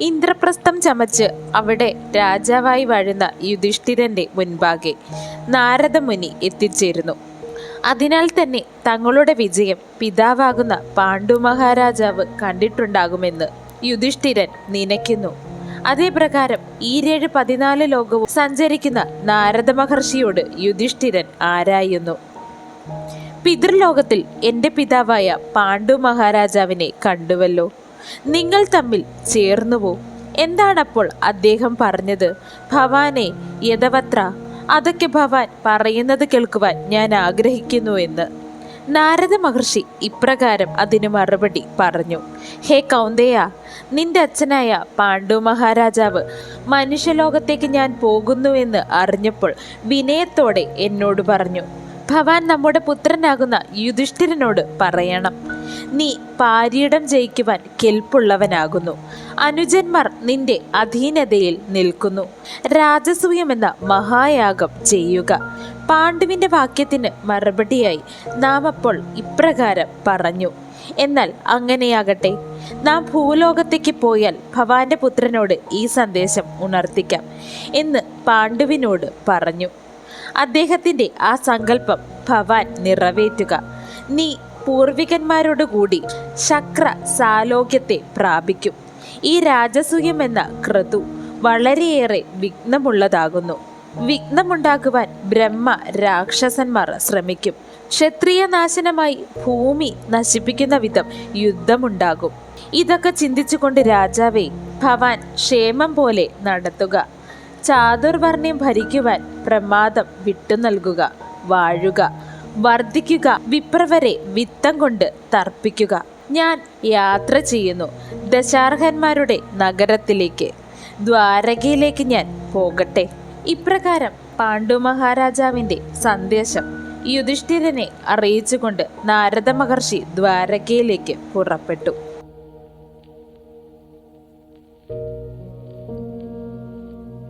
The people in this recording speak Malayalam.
ഇന്ദ്രപ്രസ്ഥം ചമച്ച് അവിടെ രാജാവായി വാഴുന്ന യുധിഷ്ഠിരന്റെ മുൻപാകെ നാരദമുനി എത്തിച്ചേരുന്നു. അതിനാൽ തന്നെ തങ്ങളുടെ വിജയം പിതാവാകുന്ന പാണ്ഡു മഹാരാജാവ് കണ്ടിട്ടുണ്ടാകുമെന്ന് യുധിഷ്ഠിരൻ നനയ്ക്കുന്നു. അതേപ്രകാരം ഈരേഴ് പതിനാല് ലോകവും സഞ്ചരിക്കുന്ന നാരദ മഹർഷിയോട് യുധിഷ്ഠിരൻ ആരായുന്നു. പിതൃലോകത്തിൽ എന്റെ പിതാവായ പാണ്ഡു മഹാരാജാവിനെ കണ്ടുവല്ലോ. നിങ്ങൾ തമ്മിൽ ചേർന്നുവോ? എന്താണപ്പോൾ അദ്ദേഹം പറഞ്ഞത്? ഭവാനെ യഥവത്ര അതൊക്കെ ഭവാൻ പറയുന്നത് കേൾക്കുവാൻ ഞാൻ ആഗ്രഹിക്കുന്നു എന്ന്. നാരദ മഹർഷി ഇപ്രകാരം അതിന് മറുപടി പറഞ്ഞു. ഹേ കൗന്ദയ നിന്റെ അച്ഛനായ പാണ്ഡു മഹാരാജാവ് മനുഷ്യലോകത്തേക്ക് ഞാൻ പോകുന്നുവെന്ന് അറിഞ്ഞപ്പോൾ വിനയത്തോടെ എന്നോട് പറഞ്ഞു. ഭവാൻ നമ്മുടെ പുത്രനാകുന്ന യുധിഷ്ഠിരനോട് പറയണം. നീ പാരിയിടം ജയിക്കുവാൻ കെൽപ്പുള്ളവനാകുന്നു. അനുജന്മാർ നിന്റെ അധീനതയിൽ നിൽക്കുന്നു. രാജസൂയം എന്ന മഹായാഗം ചെയ്യുക. പാണ്ഡുവിന്റെ വാക്യത്തിന് മറുപടിയായി നാം അപ്പോൾ ഇപ്രകാരം പറഞ്ഞു. എന്നാൽ അങ്ങനെയാകട്ടെ നാം ഭൂലോകത്തേക്ക് പോയാൽ ഭവാന്റെ പുത്രനോട് ഈ സന്ദേശം ഉണർത്തിക്കാം എന്ന് പാണ്ഡുവിനോട് പറഞ്ഞു. അദ്ദേഹത്തിന്റെ ആ സങ്കല്പം ഭവാൻ നിറവേറ്റുക. നീ പൂർവികന്മാരോട് കൂടി ശക്ര സാലോക്യത്തെ പ്രാപിക്കും. ഈ രാജസൂയം എന്ന ക്രതു വളരെയേറെ വിഘ്നമുള്ളതാകുന്നു. വിഘ്നമുണ്ടാക്കുവാൻ ബ്രഹ്മ രാക്ഷസന്മാർ ശ്രമിക്കും. ക്ഷത്രിയ നാശനമായി ഭൂമി നശിപ്പിക്കുന്ന വിധം യുദ്ധമുണ്ടാകും. ഇതൊക്കെ ചിന്തിച്ചുകൊണ്ട് രാജാവെ ഭവാൻ ക്ഷേമം പോലെ നടത്തുക. ചാതുർവർണ്യം ഭരിക്കുവാൻ പ്രമാദം വിട്ടു നൽകുക വാഴുക. വർദ്ധിക്കുക വിപ്രവരെ വിത്തം കൊണ്ട് തർപ്പിക്കുക. ഞാൻ യാത്ര ചെയ്യുന്നു ദശാർഹന്മാരുടെ നഗരത്തിലേക്ക്. ദ്വാരകയിലേക്ക് ഞാൻ പോകട്ടെ. ഇപ്രകാരം പാണ്ഡു മഹാരാജാവിന്റെ സന്ദേശം യുധിഷ്ഠിരനെ അറിയിച്ചുകൊണ്ട് നാരദ മഹർഷി ദ്വാരകയിലേക്ക് പുറപ്പെട്ടു.